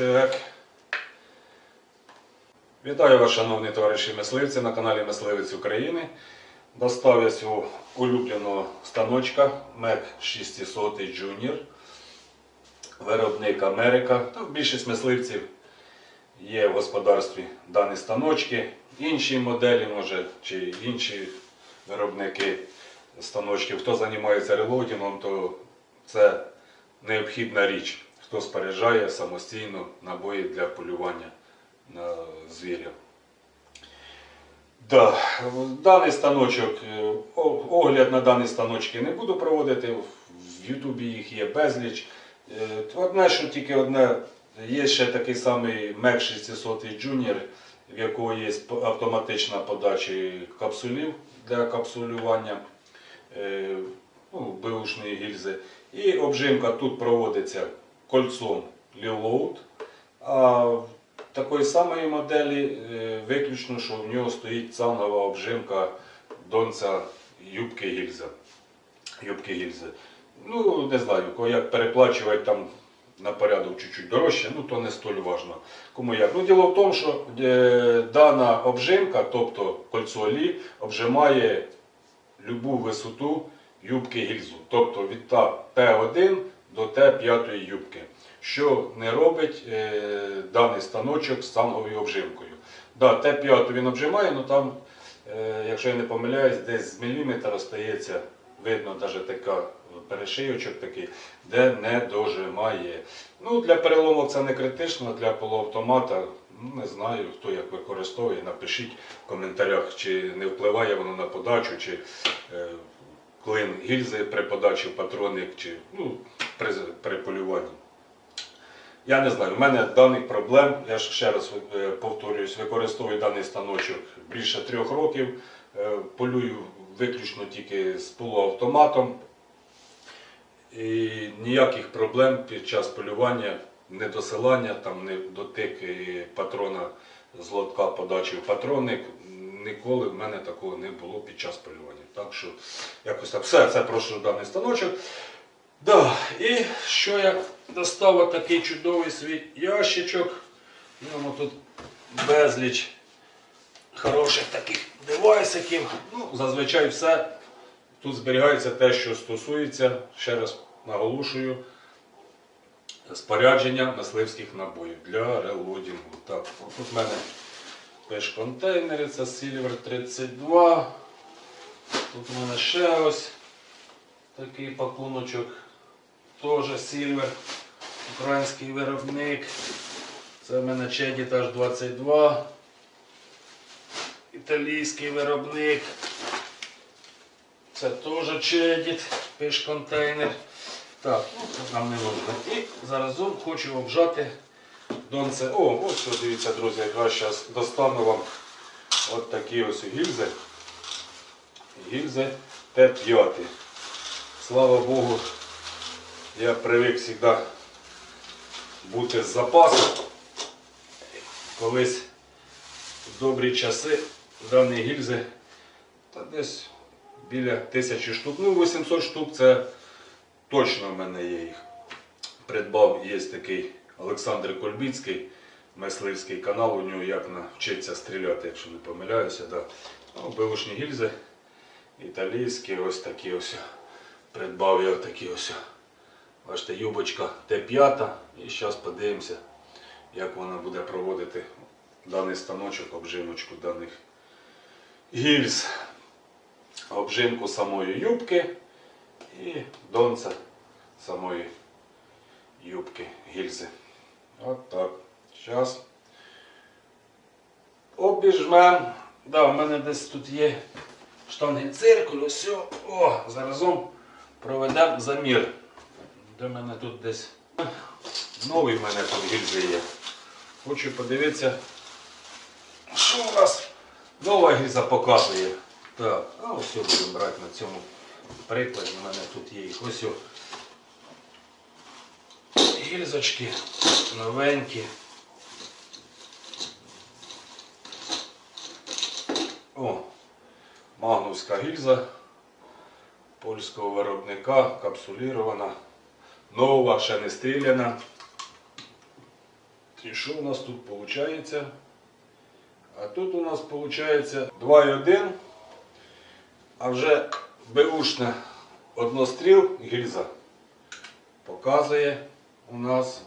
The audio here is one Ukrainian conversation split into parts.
Так. Вітаю вас, шановні товариші мисливці на каналі Мисливець України. Достав я свого улюбленого станочка MEC 600 Junior. Виробник Америка. Та більшість мисливців є в господарстві дані станочки. Інші моделі, може, чи інші виробники станочків. Хто займається релоудингом, то це необхідна річ. Хто споряджає самостійно набої для полювання на звірів. Да, даний станочок, е, огляд на дані станочки не буду проводити. В Ютубі їх є безліч. Е, Одне, що тільки одне, є ще такий самий MEC 600 Junior, в якого є автоматична подача капсулів для капсулювання е, ну, беушної гільзи. І обжимка тут проводиться кольцом Lilload. А в такої самої моделі е, виключно, що в нього стоїть цангова обжимка донця юбки гільзи. Юбки гільзи. Ну, не знаю, як переплачувати там на порядок чуть-чуть дорожче, ну то не столь важно. Кому як. Ну, діло в тому, що е, дана обжимка, тобто кольцо Лі, обжимає любу висоту юбки гільзу. Тобто від та Т1 до Т5 юбки. Що не робить е, даний станочок з цанговою обжимкою. Да, Т5 він обжимає, але там, е, якщо я не помиляюсь, десь з міліметра остається, видно навіть така перешийочок такий, де не дожимає. Ну, для переломок це не критично, для полуавтомата. Ну, не знаю, хто як використовує. Напишіть в коментарях, чи не впливає воно на подачу, чи е, клин гільзи при подачі в патроник, чи ну, при, при полюванні. Я не знаю, в мене даних проблем, я ж ще раз е, повторююсь, використовую даний станочок більше трьох років. Е, Полюю виключно тільки з полуавтоматом. І ніяких проблем під час полювання, недосилання, там, не дотик патрона з лотка подачі в патронник. Ніколи в мене такого не було під час полювання. Так що якось так. Все, це прошу даний станочок. Да, і що я достав такий чудовий свій ящичок. В тут безліч хороших таких девайсиків. Ну, зазвичай все. Тут зберігається те, що стосується, ще раз наголошую, спорядження мисливських набоїв для релодінгу. Так, тут в мене теж контейнери, це Silver 32. Тут у мене ще ось такий пакуночок. Теж Silver, український виробник. Це в мене Cheditage 22. Італійський виробник. Це теж Чедіт, пиш контейнер. Так, ну нам не нужно. І заразом хочу обжати донце. О, ось що, дивіться, друзі, якраз зараз достану вам от такі ось гільзи. Гільзи Т5. Слава Богу, я привик завжди бути з запасом. Колись в добрі часи дані гільзи та десь біля тисячі штук. Ну, 800 штук це точно в мене є їх. Придбав, є такий Олександр Кольбіцький, мисливський канал, у нього як навчиться стріляти, якщо не помиляюся. Да. Ну, Беушні гільзи, італійські, ось такі ось. Придбав я такі ось. Бачите, юбочка Т5. І зараз подивимося, як вона буде проводити даний станочок, обжимочку даних гільз обжимку самої юбки і донця самої юбки гільзи. От так. Зараз обіжмем. Да, у мене десь тут є штанги циркулю, все. О, заразом проведемо замір. Де в мене тут десь новий в мене тут гільзи є. Хочу подивитися, що у нас нова гільза показує. Так, а ось будемо брати на цьому прикладі. У мене тут є їх ось. о. Гільзочки новенькі. О, магнувська гільза польського виробника, капсулірована, нова, ще не стріляна. І що у нас тут виходить? А тут у нас виходить 2,1, а вже беушна одностріл гільза показує у нас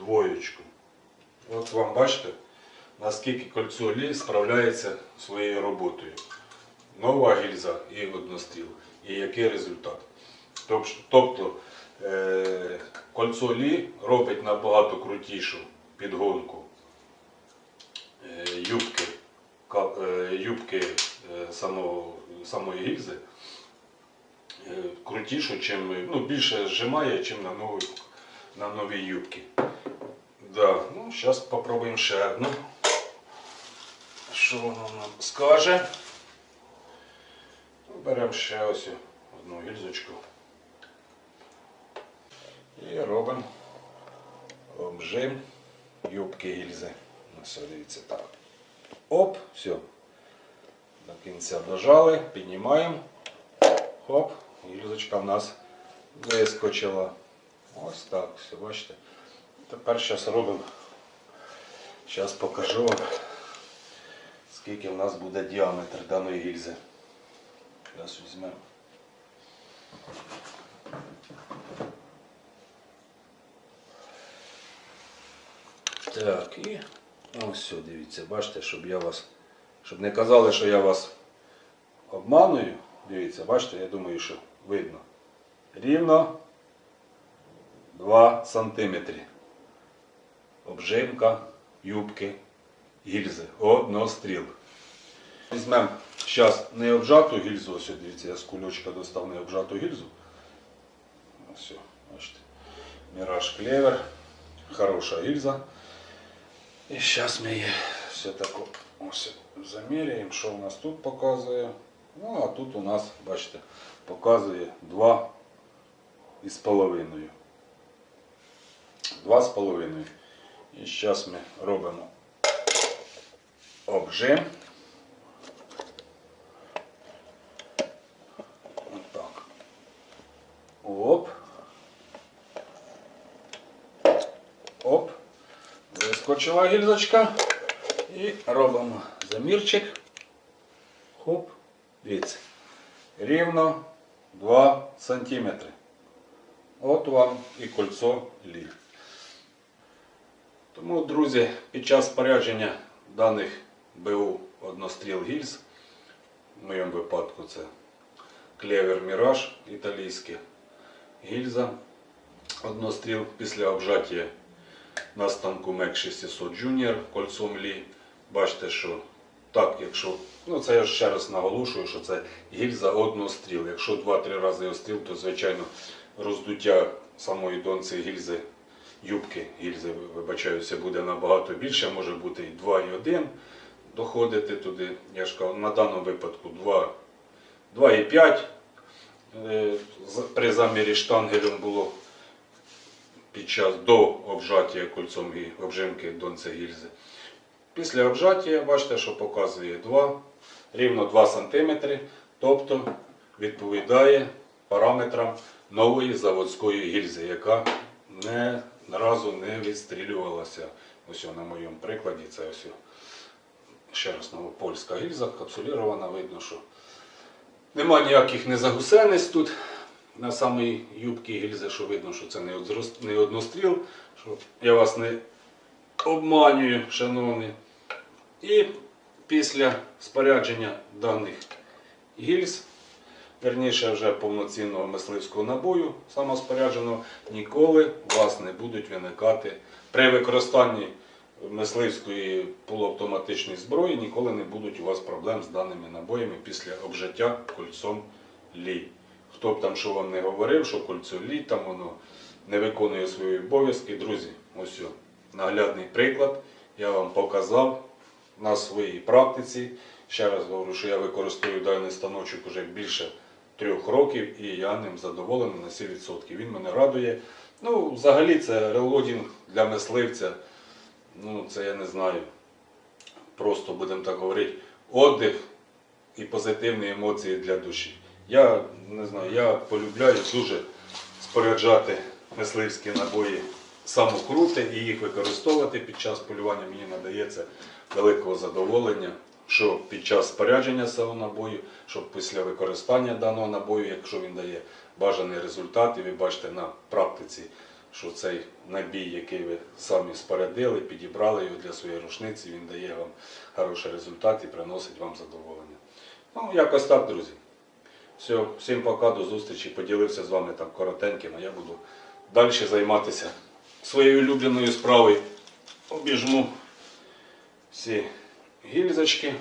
двоєчку. От вам бачите, наскільки кольцо лі справляється своєю роботою. Нова гільза і одностріл. І який результат. Тобто е, кольцо лі робить набагато крутішу підгонку е, юбки, е, юбки самого, самої гільзи крутішу, чим, ну, більше зжимає, чим на новій, на новій юбці. Да. Ну, зараз спробуємо ще одну. Що воно нам скаже? Ну, Беремо ще ось одну гільзочку. І робимо обжим юбки гільзи. Ось дивіться так. Оп, все. До кінця дожали, піднімаємо. Хоп, гільзочка в нас вискочила. Ось так, все, бачите. Тепер зараз робимо. Зараз покажу вам, скільки в нас буде діаметр даної гільзи. Зараз візьмемо. Так, і ось все, дивіться, бачите, щоб я вас, щоб не казали, що я вас обманую. Дивіться, бачите, я думаю, що видно. Рівно 2 сантиметри. Обжимка юбки гільзи. Одностріл. Візьмемо зараз не обжату гільзу, ось дивіться, я з кульочка достав не обжату гільзу. Ось, бачите. Міраж клевер. Хороша гільза. І зараз ми її все тако заміряємо, що у нас тут показує. Ну, а тут у нас, бачите, показує 2 із половиною. 2 з половиною. І зараз ми робимо обжим. Отак. Оп. Оп. Вискочила гільзочка. І робимо замірчик. Хоп. Дивіться. Рівно 2 сантиметри. От вам і кольцо лі. Тому, друзі, під час спорядження даних БУ одностріл гільз, в моєму випадку це клевер Міраж італійське гільза. Одностріл після обжаття на станку MEC 600 Junior кольцом лі. Бачите, що так, якщо, ну це я ще раз наголошую, що це гільза одностріл. Якщо 2-3 рази остріл, то звичайно роздуття самої донці гільзи, юбки гільзи, вибачаюся, буде набагато більше, може бути і 2, і 1 доходити туди. Я ж кажу, на даному випадку 2, 2,5. Е, При замірі штангелем було під час до обжаття кольцом гі- обжимки донця гільзи. Після обжаття бачите, що показує 2, рівно 2 см, тобто відповідає параметрам нової заводської гільзи, яка не разу не відстрілювалася. Ось на моєму прикладі це ось ще раз нова польська гільза, капсулірована, видно, що нема ніяких незагусениць тут. На самій юбці гільзи, що видно, що це не одностріл, що я вас не обманюю, шановні. І після спорядження даних гільз, верніше вже повноцінного мисливського набою, самоспорядженого, ніколи у вас не будуть виникати при використанні мисливської полуавтоматичної зброї, ніколи не будуть у вас проблем з даними набоями після обжиття кольцом лі. Хто б там що вам не говорив, що кольцо лі, там воно не виконує свої обов'язки. Друзі, ось наглядний приклад. Я вам показав на своїй практиці. Ще раз говорю, що я використовую даний станочок вже більше трьох років і я ним задоволений на 7%. Він мене радує. Ну, взагалі, це релодінг для мисливця. Ну, це я не знаю. Просто будемо так говорити, отдих і позитивні емоції для душі. Я не знаю, я полюбляю дуже споряджати мисливські набої самокрути і їх використовувати під час полювання мені надається великого задоволення, що під час спорядження цього набою, що після використання даного набою, якщо він дає бажаний результат, і ви бачите на практиці, що цей набій, який ви самі спорядили, підібрали його для своєї рушниці, він дає вам хороший результат і приносить вам задоволення. Ну, якось так, друзі. Все, всім пока, до зустрічі. Поділився з вами там коротеньким, а я буду далі займатися своєю улюбленою справою. Обіжму всі гільзочки.